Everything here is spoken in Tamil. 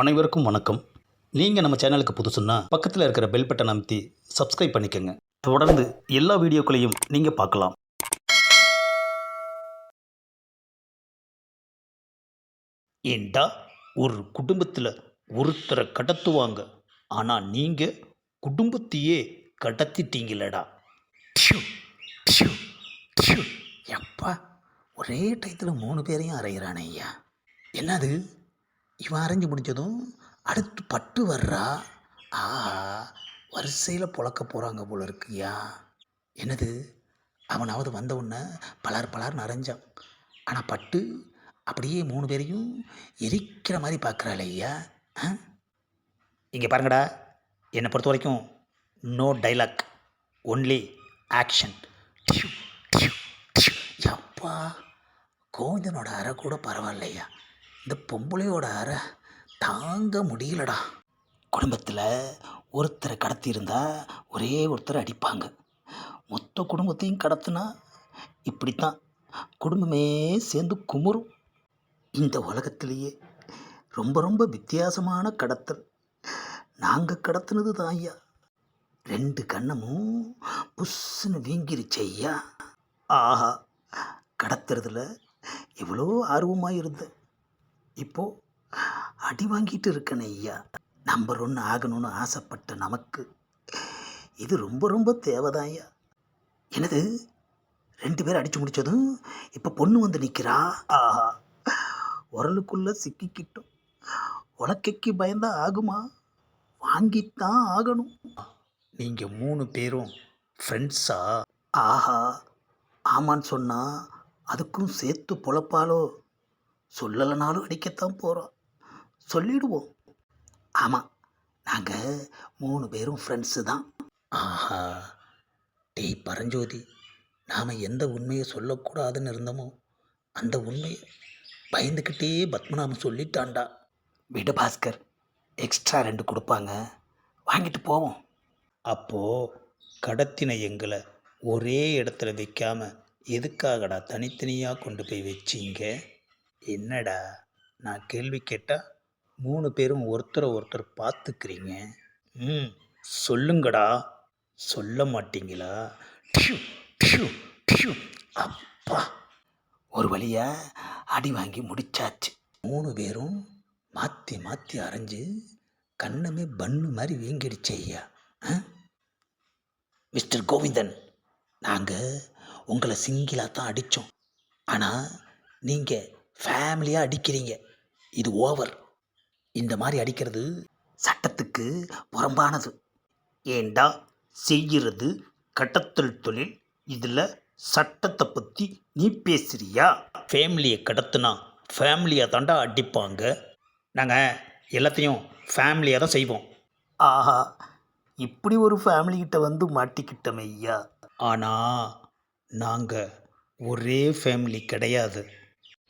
அனைவருக்கும் வணக்கம். நீங்கள் நம்ம சேனலுக்கு புதுசுன்னா பக்கத்தில் இருக்கிற பெல் பட்டன் அமைத்தி சப்ஸ்கிரைப் பண்ணிக்கோங்க. தொடர்ந்து எல்லா வீடியோக்களையும் நீங்கள் பார்க்கலாம். ஏண்டா? ஒரு குடும்பத்தில் ஒருத்தரை கடத்துவாங்க. ஆனால் நீங்கள் குடும்பத்தையே கடத்திட்டீங்களடா. எப்பா? ஒரே டயத்தில் மூணு பேரையும் அறையிறானே ஐயா. என்னது? இவன் அரைஞ்சு முடிஞ்சதும் அடுத்து பட்டு வர்றா. ஆ வரிசையில் புழக்க போகிறாங்க போல இருக்குயா. என்னது? அவனாவது வந்த உடனே பலார் பலார்னு அரைஞ்சான் ஆனால் பட்டு அப்படியே மூணு பேரையும் எரிக்கிற மாதிரி பார்க்குறாள் ஐயா. இங்கே பாருங்கடா. என்னை பொறுத்த வரைக்கும் நோ டைலாக் ஒன்லி ஆக்ஷன் எப்பா கோவிந்தனோட அறை கூட பரவாயில்லையா. இந்த பொம்பளையோட அறை தாங்க முடியலடா. குடும்பத்தில் ஒருத்தரை கடத்தியிருந்தா ஒரே ஒருத்தரை அடிப்பாங்க. மொத்த குடும்பத்தையும் கடத்துனா இப்படித்தான். குடும்பமே சேர்ந்து குமுறும். இந்த உலகத்திலேயே ரொம்ப ரொம்ப வித்தியாசமான கடத்தல். நாங்கள் கடத்தினது தான் ஐயா. ரெண்டு கண்ணமும் புஷ்ஷுன்னு வீங்கிருச்சு ஐயா. ஆஹா கடத்துறதுல எவ்வளோ ஆர்வமாக இருந்தேன் இப்போ அடி வாங்கிட்டு இருக்கனே ஐயா. நம்பர் ஒன்று ஆகணும்னு ஆசைப்பட்ட நமக்கு. இது ரொம்ப ரொம்ப தேவைதான் ஐயா. என்னது? ரெண்டு பேரும் அடித்து முடித்ததும் இப்போ பொண்ணு வந்து நிற்கிறா ஆஹா. உரலுக்குள்ளே சிக்கிக்கிட்டோம். உலக்கைக்கு பயந்தா ஆகுமா? வாங்கித்தான் ஆகணும். நீங்கள் மூணு பேரும் ஃப்ரெண்ட்ஸா ஆஹா. ஆமான்னு சொன்னால் அதுக்கும் சேர்த்து பொழப்பாலோ சொல்லலைனாலும் அடிக்கத்தான் போகிறோம் சொல்லிடுவோம். ஆமாம் நாங்கள் மூணு பேரும் ஃப்ரெண்ட்ஸு தான். ஆஹா டேய் பரஞ்சோதி நாம் எந்த உண்மையை சொல்லக்கூடாதுன்னு இருந்தோமோ அந்த உண்மையை பயந்துக்கிட்டே பத்மநாபம் சொல்லிட்டான்டா. விடு பாஸ்கர் எக்ஸ்ட்ரா ரெண்டு கொடுப்பாங்க. வாங்கிட்டு போவோம். அப்போது கடத்தின எங்களை ஒரே இடத்துல வைக்காம எதுக்காகடா தனித்தனியாக கொண்டு போய் வச்சீங்க? என்னடா? நான் கேள்வி கேட்டால் மூணு பேரும் ஒருத்தரை ஒருத்தர் பார்த்துக்கிறீங்க. ம் சொல்லுங்கடா. சொல்ல மாட்டீங்களா? டியூ, டியூ, டியூ. அப்பா. ஒரு வழியாக அடி வாங்கி முடிச்சாச்சு. மூணு பேரும் மாற்றி மாற்றி அரைஞ்சு கண்ணமே பண்ணு மாதிரி வீங்கிடுச்சு ஐயா. ஆ? மிஸ்டர் கோவிந்தன் நாங்கள் உங்களை சிங்கிளாக தான் அடித்தோம் ஆனால் நீங்கள் ஃபேமிலியாக அடிக்கிறீங்க. இது ஓவர் இந்த மாதிரி அடிக்கிறது சட்டத்துக்கு புறம்பானது. ஏண்டா செய்கிறது கடத்தல் தொழில்? இதில் சட்டத்தை பற்றி நீ பேசுறியா? ஃபேமிலியை கடத்துனா ஃபேமிலியை தாண்டா அடிப்பாங்க. நாங்கள் எல்லாத்தையும் ஃபேமிலியாக தான் செய்வோம். ஆஹா இப்படி ஒரு ஃபேமிலிக்கிட்ட வந்து மாட்டிக்கிட்டோம் ஐயா. ஆனால் நாங்கள் ஒரே ஃபேமிலி கிடையாது.